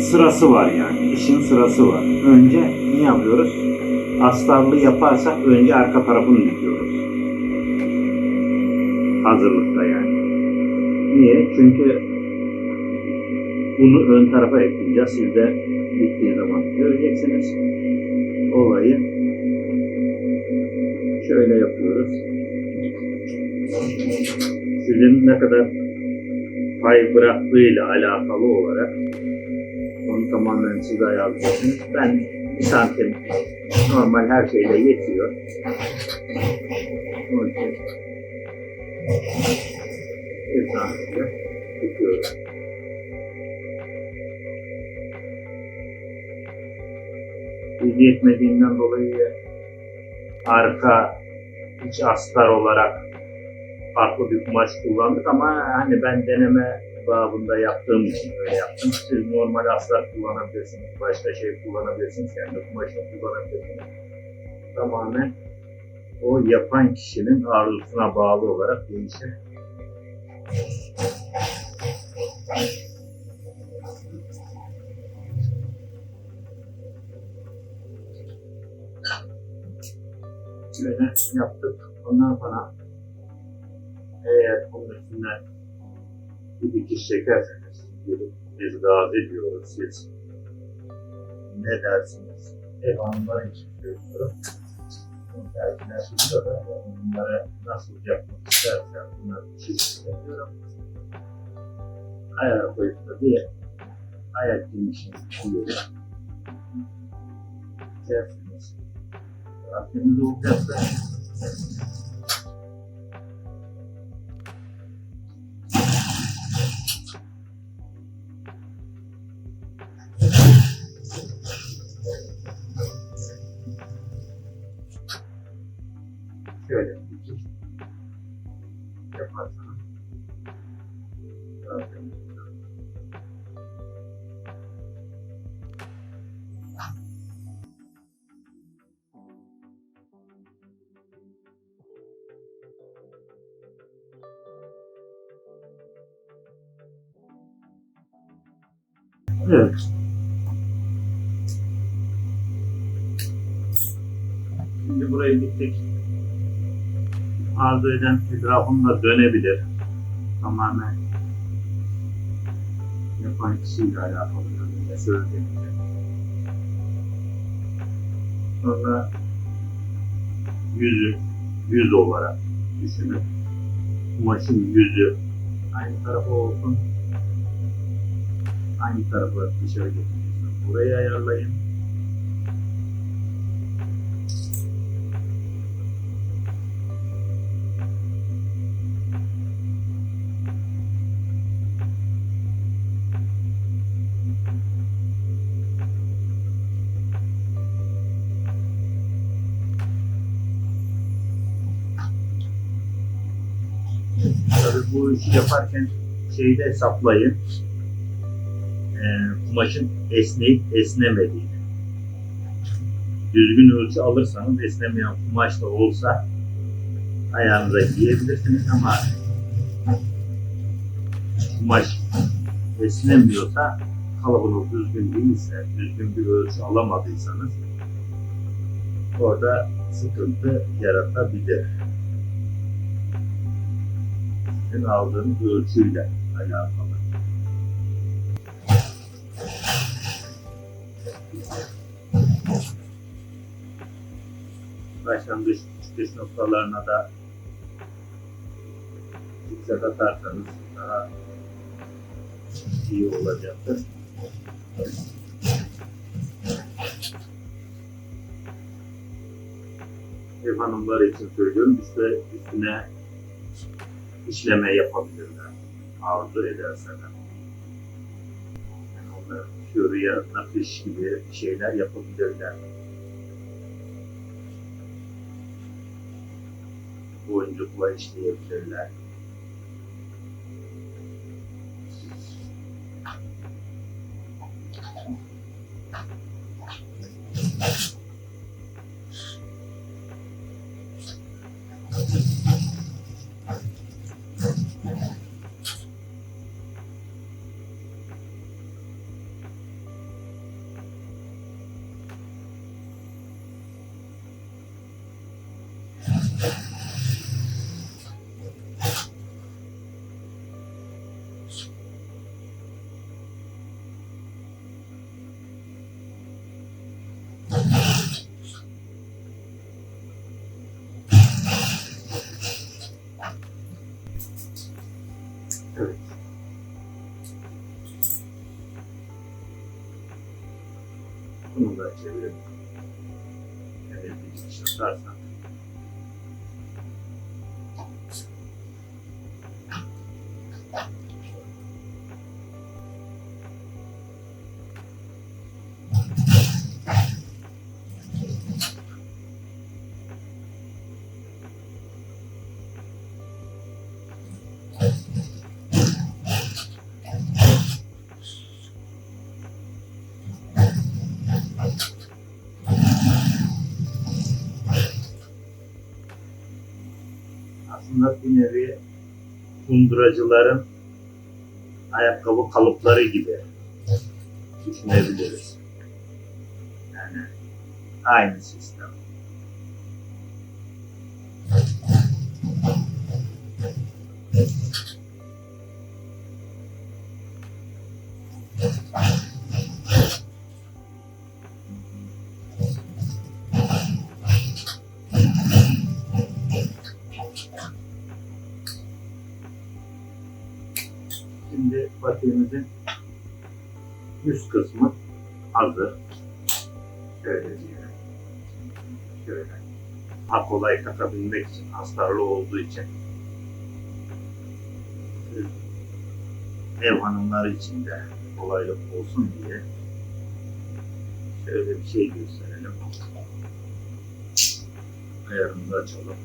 sırası var yani. İşin sırası var. Önce ne yapıyoruz? Astarlı yaparsak önce arka tarafını dikiyoruz. Hazırlıkta yani. Niye? Çünkü bunu ön tarafa ekleyeceğiz. Siz de bittiği zaman göreceksiniz. Olayı şöyle yapıyoruz. Sizin ne kadar pay bıraktığıyla alakalı olarak onu tamamen siz ayarlıyorsunuz. Ben santim normal her şeyle yetiyor. Onun için santimle tutuyorum. Bilgi yetmediğinden dolayı arka iç astar olarak farklı bir kumaş kullandık ama hani ben deneme babında yaptığım için öyle yaptım. Siz normal astar kullanabilirsiniz, başka şey kullanabilirsiniz, kendi kumaşını kullanabilirsiniz. Tamamen o yapan kişinin arzusuna bağlı olarak değişir. Şöyle yaptık. Ondan sonra eğer bunun üstüne bir dikiş çekerseniz, biz gazi diyoruz siz. Ne dersiniz? Ev hanımları için söylüyorum. Bunun tercihler biliyor da bunları nasıl yapmak istersen bunları bir şey yapıyorum. Ayağa koyup da bir ayak diyelim. Dersiniz. Aklınız olacaksa şöyle Evet. Şimdi burayı diktik. Arzu eden etrafında dönebilir. Tamamen yapan kişiyle alakalı ne söylediğimde. Sonra yüzü, yüz olarak düşünün. Kumaşın yüzü aynı tarafa olsun. Aynı tarafa dışarı getiriyorsunuz. Burayı ayarlayın. Tabii bu işi yaparken şeyi de hesaplayın. Kumaşın esneyip esnemediğini. Düzgün ölçü alırsanız esnemeyen kumaş da olsa ayağınıza giyebilirsiniz ama kumaş esnemiyorsa kalıbınız düzgün değilse, düzgün bir ölçü alamadıysanız orada sıkıntı yaratabilir sizin aldığınız ölçüyle alakalı. Başlangıç çıkış noktalarına da dikkat atarsanız daha iyi olacaktır. Ev hanımları için söylüyorum, üstüne, üstüne işleme yapabilirler. Arzu ederseler belki oraya nakış gibi şeyler yapabilirler. Boncukla işleyebilirler. Çevirip şöyle bir dikiş atarsan aslında bir nevi kunduracıların ayakkabı kalıpları gibi düşünebiliriz. Yani aynı sistem. Şimdi patiğimizin üst kısmı hazır. Şöyle diyelim. Şöyle. Daha kolay takabilmek için, astarlı olduğu için. Ev hanımları için de kolaylık olsun diye şöyle bir şey gösterelim. Ayarımızı açalım.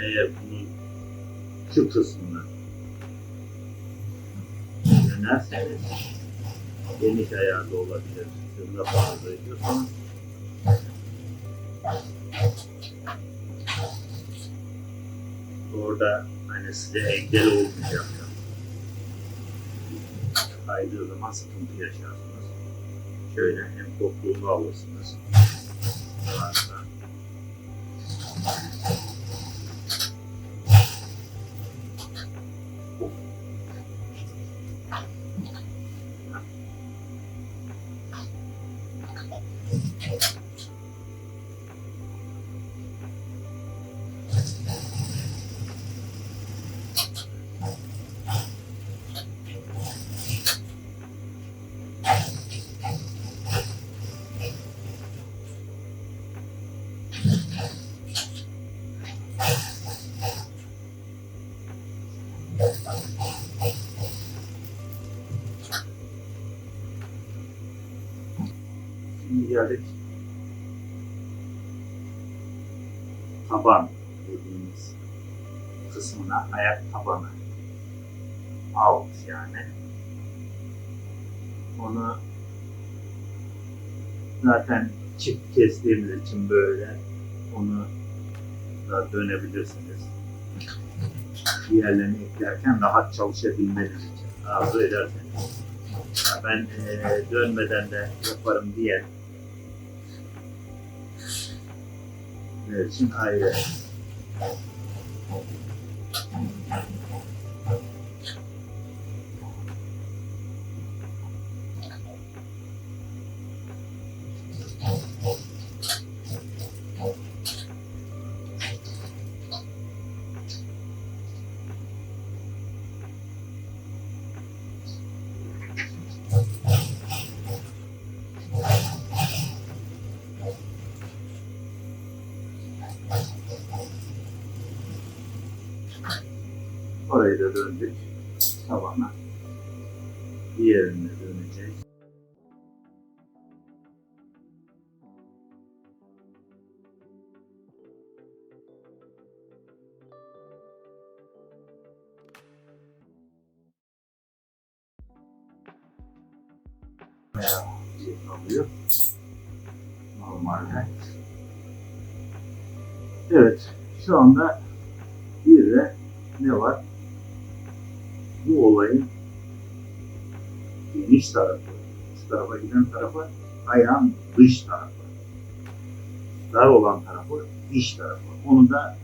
Eğer bunun şu kısmını dönerseniz geniş ayarda olabilir. Şunda fazla ediyorsanız orada hani size engel olmayacak. Kaydığı zaman sıkıntı yaşarsınız. Şöyle hem kokluğunu alırsınız. Varsa geldik taban dediğimiz kısmına ayak tabanı alt yani onu zaten çift kestiğimiz için böyle onu da dönebilirsiniz. Diğerlerini eklerken rahat çalışabilmeniz için arzu ederseniz. Ben eee, dönmeden de yaparım diye Evet, için ayrı. Orayı da döndük tabana. Diğerine döneceğiz. Normalde. Evet, şu anda bir de ne var? Bu olayın geniş tarafı, şu tarafa giden tarafı ayağın dış tarafı. Dar olan tarafı iç tarafı. Onu da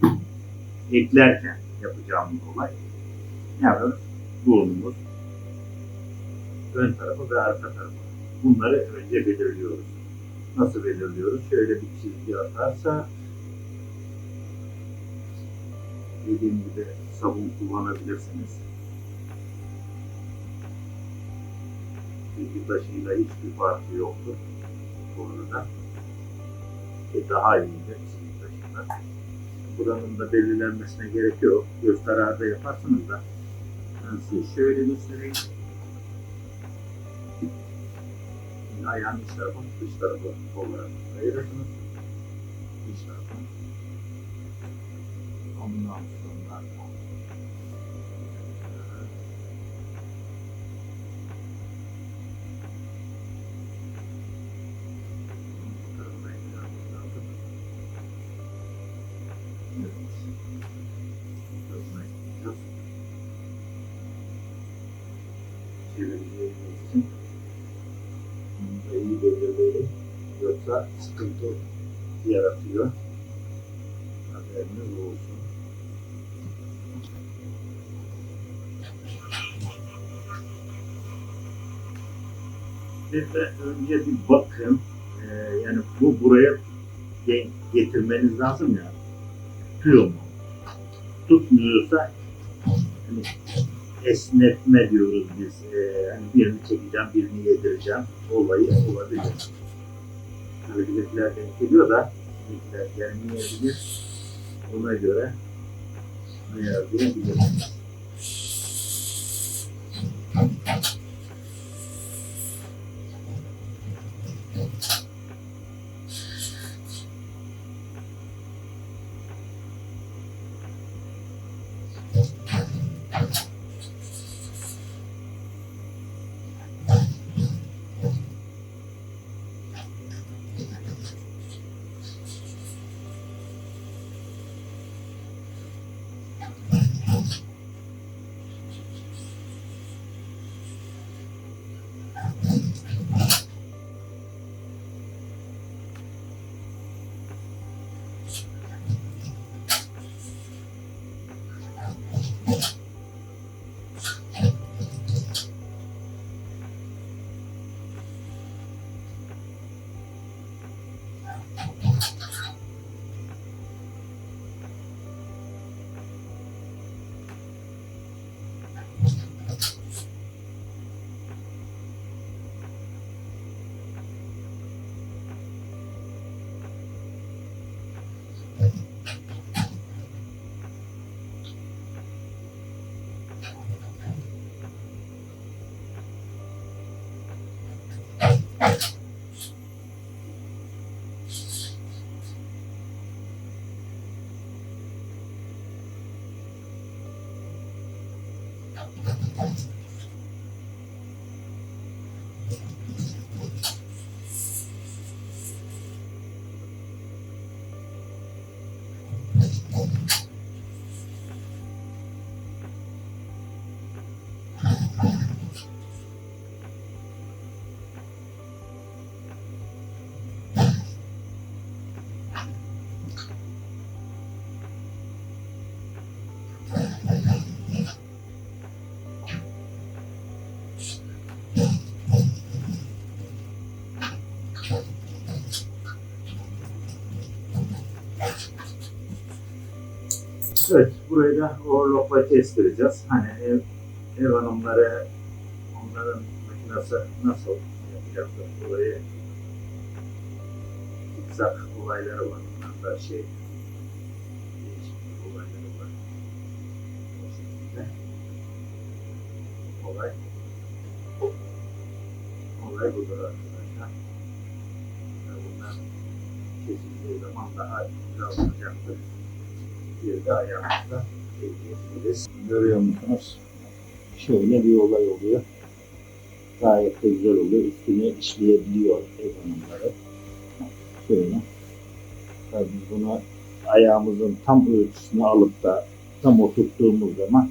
eklerken yapacağımız olay. Ne yapıyoruz? Burnumuz, ön tarafı ve arka tarafı. Bunları önce belirliyoruz. Nasıl belirliyoruz? Şöyle bir çizgi atarsa dediğim gibi sabun kullanabilirsiniz. Bilgi taşıyla hiçbir farkı bu arada. Ki daha iyidir çizik taşından. Buranın da belirlenmesine gerek yok. Göz kararı da yaparsınız da. Ben size şöyle göstereyim. Şimdi ayağın iç tarafını dış tarafı olarak ayırırsınız. Dış tarafı. Ondan sonra Sıkıntı yaratıyor. Haberiniz olsun. De önce bir bakın. Ee, yani bu buraya denk getirmeniz lazım ya. Tutuyor mu? Tutmuyorsa hani esnetme diyoruz biz. Ee, hani birini çekeceğim, birini yedireceğim. Olayı olabilir. Bizimkiler denk geliyor da bizimkiler gelmeyebilir. Ona göre ayarlayabilirsiniz. Evet, burayı da overlockla kestireceğiz. Hani ev, ev hanımları, onların makinesi nasıl yapacaklar burayı zikzak olayları var. Bunlarda şey, var. O şekilde. Olay, olay budur arkadaşlar. Bunlar kesildiği zaman daha güzel olacaktır bir de ayağımızda ekleyebiliriz. Görüyor musunuz? Şöyle bir olay oluyor. Gayet de güzel oluyor. Üstüne işleyebiliyor ev hanımları. Şöyle. Tabii biz bunu ayağımızın tam ölçüsünü alıp da tam oturttuğumuz zaman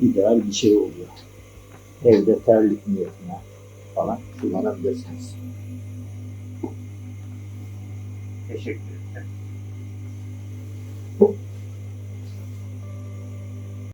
ideal bir şey oluyor. Evde terlik niyetine falan kullanabilirsiniz. Teşekkür Oh.